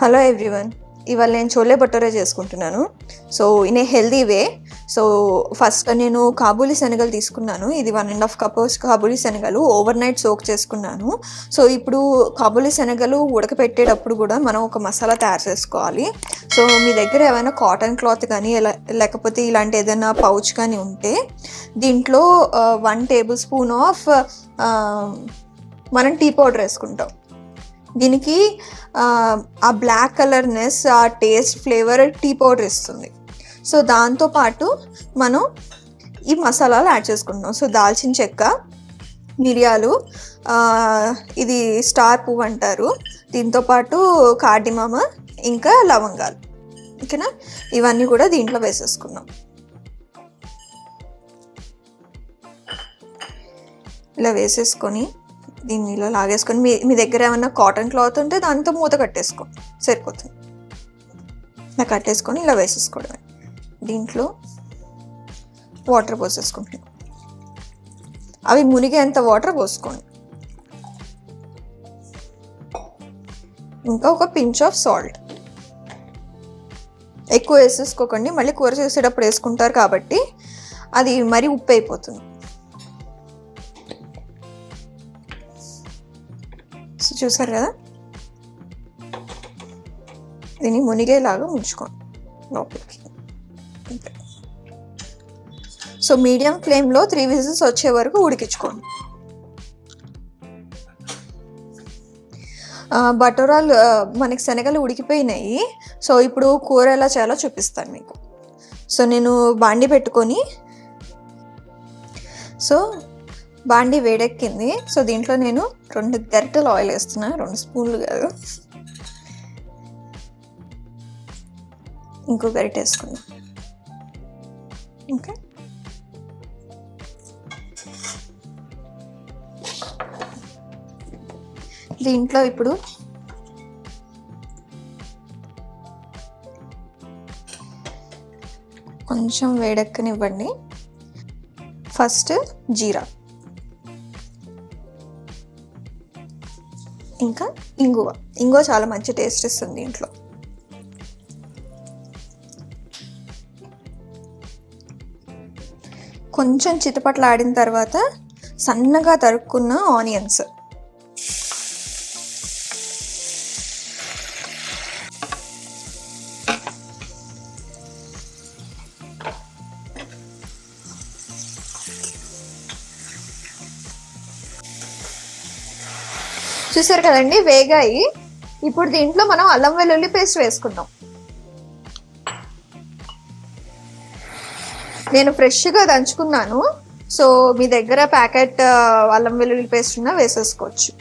Hello everyone ఇవాళ నేను చోలే భటూరే చేసుకుంటున్నాను. So in a healthy way so first నేను కాబూలి శనగలు తీసుకున్నాను. ఇది one and half cup Kabuli శనగలు. ఓవర్ నైట్ సోక్ చేసుకున్నాను. సో ఇప్పుడు కాబూలి శనగలు ఉడకపెట్టేటప్పుడు కూడా మనం ఒక మసాలా తయారు చేసుకోవాలి. సో మీ దగ్గర ఏమైనా కాటన్ క్లాత్ కానీ లేకపోతే ఇలాంటి ఏదైనా పౌచ్ కానీ ఉంటే దీంట్లో వన్ టేబుల్ స్పూన్ ఆఫ్ మనం టీ పౌడర్ వేసుకుంటాం. దీనికి ఆ, బ్లాక్ కలర్నెస్ ఆ టేస్ట్ ఫ్లేవర్ టీ పౌడర్ ఇస్తుంది. సో దాంతోపాటు మనం ఈ మసాలాలు యాడ్ చేసుకుంటున్నాం. సో దాల్చిన చెక్క మిరియాలు ఇది స్టార్ పువ్వు అంటారు. దీంతోపాటు కార్డిమామ ఇంకా లవంగాలు. ఓకేనా? ఇవన్నీ కూడా దీంట్లో వేసేసుకున్నాం ఇలా వేసేసుకొని దీన్ని ఇలా లాగేసుకొని మీ మీ దగ్గర ఏమన్నా కాటన్ క్లాత్ ఉంటే దాంతో మూత కట్టేసుకో సరిపోతుంది. ఇలా కట్టేసుకొని ఇలా వేసేసుకోవడమే. దీంట్లో వాటర్ పోసేసుకుంటున్నాం. అవి మునిగేంత వాటర్ పోసుకోండి. ఇంకా ఒక పించ్ ఆఫ్ సాల్ట్ ఎక్కువ వేసేసుకోకండి మళ్ళీ కూర చేసేటప్పుడు వేసుకుంటారు కాబట్టి అది మరీ ఉప్పు అయిపోతుంది. చూసారు కదా? దీన్ని మునిగేలాగా ఉంచుకోండి. లోపలికి. అంతే. సో మీడియం ఫ్లేమ్లో త్రీ విజిల్స్ వచ్చే వరకు ఉడికించుకోండి. బటోరాలు మనకి శనగలు ఉడికిపోయినాయి. సో ఇప్పుడు కూర ఎలా చేయాలో చూపిస్తాను మీకు. సో నేను బాండి పెట్టుకొని సో బాండి వేడెక్కింది. సో దీంట్లో నేను రెండు గరిటెలు ఆయిల్ వేస్తున్నా. రెండు స్పూన్లు కాదు. ఇంకో గరిట వేసుకున్నా ఓకే. దీంట్లో ఇప్పుడు కొంచెం వేడెక్కనివ్వండి. ఫస్ట్ జీరా. ఇంకా ఇంగువ. ఇంగువ చాలా మంచి టేస్ట్ ఇస్తుంది దీంట్లో కొంచెం చిటపట్లు ఆడిన తర్వాత సన్నగా తరుక్కున్న ఆనియన్స్. చూసారు కదండి వేగాయి. ఇప్పుడు దీంట్లో మనం అల్లం వెల్లుల్లి పేస్ట్ వేసుకుందాం. నేను ఫ్రెష్గా దంచుకున్నాను. సో మీ దగ్గర ప్యాకెట్ అల్లం వెల్లుల్లి పేస్ట్ ఉన్నా వేసేసుకోవచ్చు.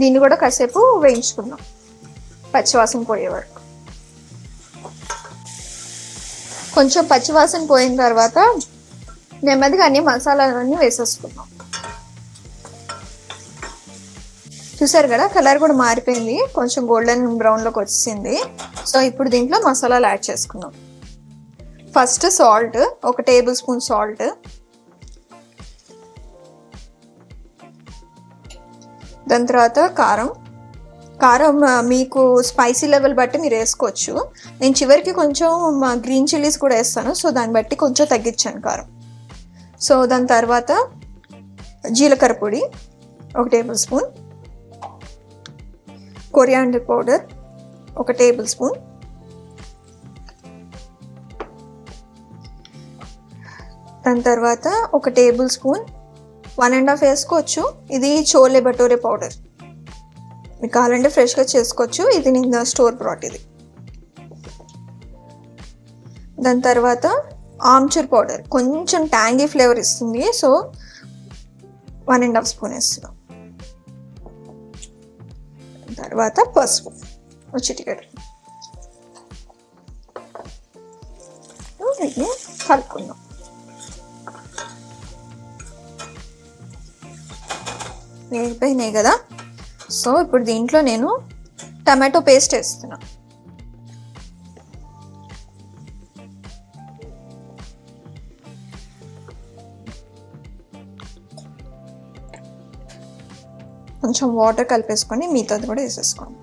దీన్ని కూడా కాసేపు వేయించుకుందాం. పచ్చివాసన పోయేవాడు కొంచెం పచ్చివాసన పోయిన తర్వాత నెమ్మదిగా అన్ని మసాలాలన్నీ వేసేసుకున్నాం. చూసారు కదా కలర్ కూడా మారిపోయింది. కొంచెం గోల్డెన్ బ్రౌన్లోకి వచ్చింది సో ఇప్పుడు దీంట్లో మసాలాలు యాడ్ చేసుకున్నాం. ఫస్ట్ సాల్ట్ ఒక టేబుల్ స్పూన్ సాల్ట్. దాని తర్వాత కారం. కారం మీకు స్పైసీ లెవెల్ బట్టి మీరు వేసుకోవచ్చు. నేను చివరికి కొంచెం మా గ్రీన్ చిల్లీస్ కూడా వేస్తాను. సో దాన్ని బట్టి కొంచెం తగ్గించాను కారం. సో దాని తర్వాత జీలకర్ర పొడి ఒక టేబుల్ స్పూన్. కొరియాండర్ పౌడర్ ఒక టేబుల్ స్పూన్. దాని తర్వాత ఒక tablespoon. One and half వేసుకోవచ్చు. ఇది చోలే భటోరే పౌడర్. మీకు కావాలంటే ఫ్రెష్గా చేసుకోవచ్చు. ఇది నేను స్టోర్ బ్రాట్ ఇది దాని తర్వాత ఆమ్చూర్ పౌడర్. కొంచెం ట్యాంగీ ఫ్లేవర్ ఇస్తుంది. So one and half spoon వేస్తున్నాం. తర్వాత పసుపు. ఒక చిటికెడు. ఇది కలుపుకుందాం. వేగిపోయినాయి కదా. సో ఇప్పుడు దీంట్లో నేను టమాటో పేస్ట్ వేస్తున్నా. కొంచెం వాటర్ కలిపేసుకొని మిగతాది కూడా వేసేసుకోండి.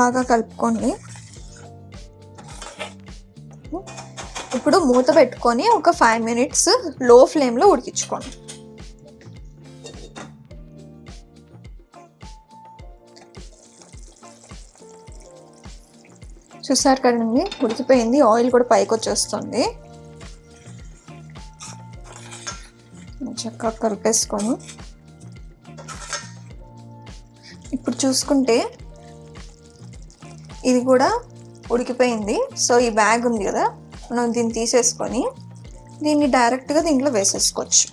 బాగా కలుపుకోండి ఇప్పుడు మూత పెట్టుకొని ఒక ఫైవ్ మినిట్స్లో ఫ్లేమ్లో ఉడికించుకోండి. చూసారు కదండి ఉడికిపోయింది ఆయిల్ కూడా పైకి వచ్చేస్తుంది. చక్కగా కలిపేసుకొని ఇప్పుడు చూసుకుంటే ఇది కూడా ఉడికిపోయింది. సో ఈ బ్యాగ్ ఉంది కదా మనం దీన్ని తీసేసుకొని దీన్ని డైరెక్ట్గా దీంట్లో వేసేసుకోవచ్చు.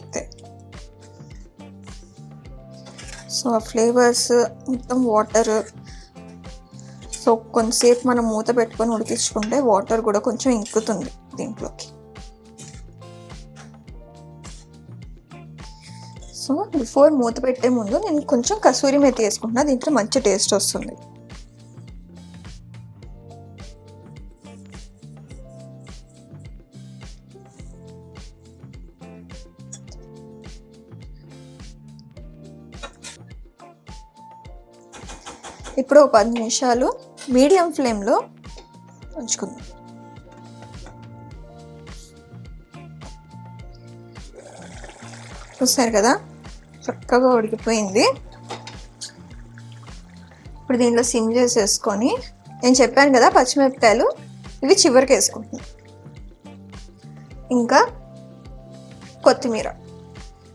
అంతే. సో ఆ ఫ్లేవర్స్ మొత్తం వాటర్ సో కొంతసేపు మనం మూత పెట్టుకొని ఉడికించుకుంటే వాటర్ కూడా కొంచెం ఇంకుతుంది దీంట్లోకి. సో బిఫోర్ మూత పెట్టే ముందు నేను కొంచెం కసూరి మెతి వేసుకుంటున్నా. దీంట్లో మంచి టేస్ట్ వస్తుంది. ఇప్పుడు ఒక పది నిమిషాలు మీడియం ఫ్లేమ్లో ఉంచుకుందాం. చూస్తారు కదా? చక్కగా ఉడికిపోయింది. ఇప్పుడు దీంట్లో సిమ్ చేసేసుకొని నేను చెప్పాను కదా పచ్చిమిరపకాయలు ఇవి చివరికి వేసుకుంటున్నాను ఇంకా కొత్తిమీర.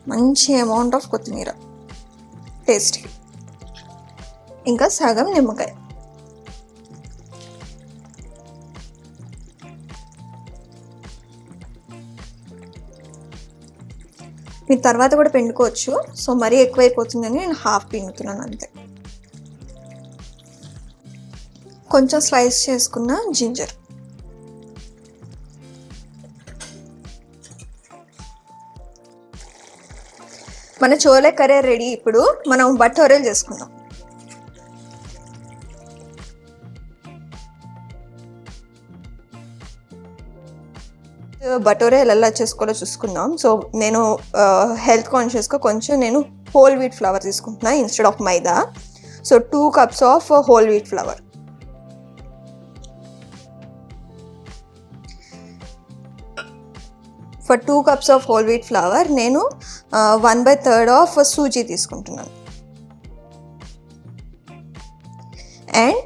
మంచి అమౌంట్ ఆఫ్ కొత్తిమీర. టేస్టీ ఇంకా సగం నిమ్మకాయ. మీరు తర్వాత కూడా పిండుకోవచ్చు. సో మరీ ఎక్కువైపోతుందని నేను హాఫ్ పిండుతున్నాను అంతే. కొంచెం స్లైస్ చేసుకున్న జింజర్. మన చోలే కర్రీ రెడీ. ఇప్పుడు మనం బట్టోరెలు చేసుకుందాం. బటోరే ఎలా చేసుకోవాలో చూసుకుందాం. సో నేను హెల్త్ కాన్షియస్గా కొంచెం నేను హోల్ వీట్ ఫ్లవర్ తీసుకుంటున్నా instead of maida. So two cups of whole wheat flour for two cups of whole wheat flour నేను one by third of suji తీసుకుంటున్నాను. And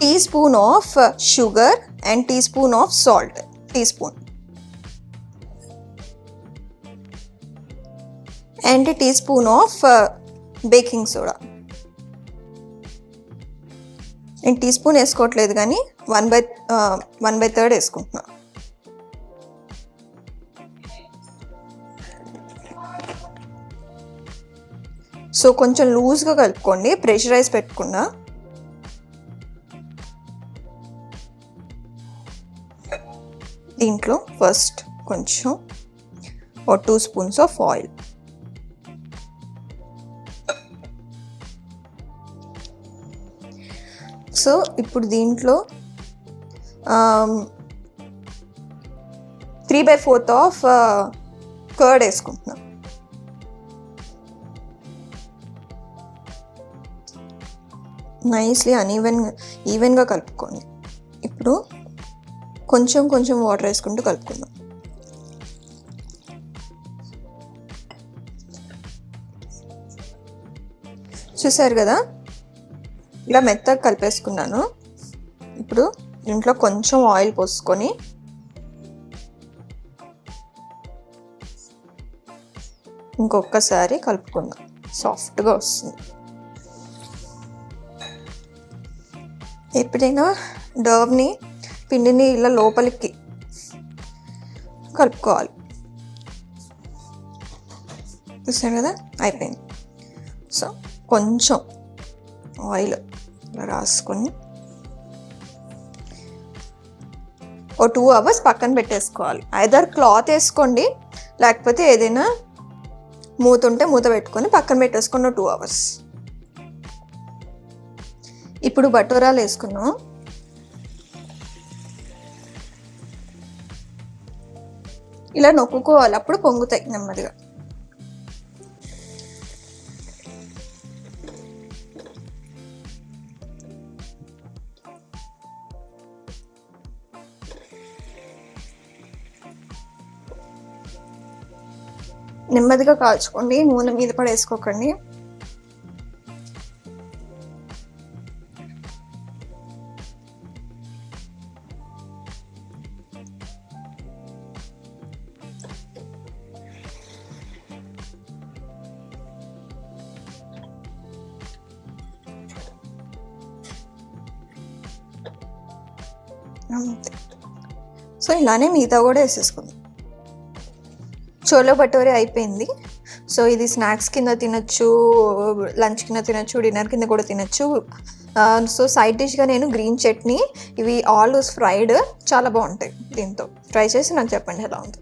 teaspoon of sugar and teaspoon of salt teaspoon and teaspoon of baking soda నేను teaspoon వేసుకోవట్లేదు కానీ one by one by third వేసుకుంటున్నా. So కొంచెం లూజ్గా కలుపుకోండి. Pressurise పెట్టుకున్నా. దీంట్లో ఫస్ట్ కొంచెం ఓ two spoons of oil so ఇప్పుడు దీంట్లో three by fourth of curd వేసుకుంటున్నాం. నైస్లీ అన్ఈవెన్ ఈవెన్గా కలుపుకోండి ఇప్పుడు కొంచెం కొంచెం వాటర్ వేసుకుంటూ కలుపుకుందాం. చూసారు కదా? ఇలా మెత్తగా కలిపేసుకున్నాను. ఇప్పుడు దీంట్లో కొంచెం ఆయిల్ పోసుకొని ఇంకొకసారి కలుపుకుందాం. సాఫ్ట్గా వస్తుంది. ఎప్పుడైనా డర్వ్ని పిండిని ఇలా లోపలికి కలుపుకోవాలి. చూసారు కదా? అయిపోయింది. సో కొంచెం ఆయిల్ రాసుకొని ఓ టూ అవర్స్ పక్కన పెట్టేసుకోవాలి. ఐదర్ క్లాత్ వేసుకోండి లేకపోతే ఏదైనా మూత ఉంటే మూత పెట్టుకొని పక్కన పెట్టేసుకున్న టూ అవర్స్ ఇప్పుడు బటోరాలు వేసుకున్నాం ఇలా నొక్కుకోవాలి అప్పుడు పొంగుతాయి నెమ్మదిగా. నెమ్మదిగా కాల్చుకోండి నూనె మీద పడేసుకోకండి. అంతే. సో ఇలానే మిగతా కూడా వేసేసుకుందాం. చోలో భటోరే అయిపోయింది. సో ఇది స్నాక్స్ కింద తినొచ్చు లంచ్ కింద తినొచ్చు డిన్నర్ కింద కూడా తినొచ్చు. సో సైడ్ డిష్గా నేను గ్రీన్ చట్నీ ఇవి ఆల్ ఫ్రైడ్ చాలా బాగుంటాయి దీంతో. ట్రై చేసి నాకు చెప్పండి ఎలా ఉంది.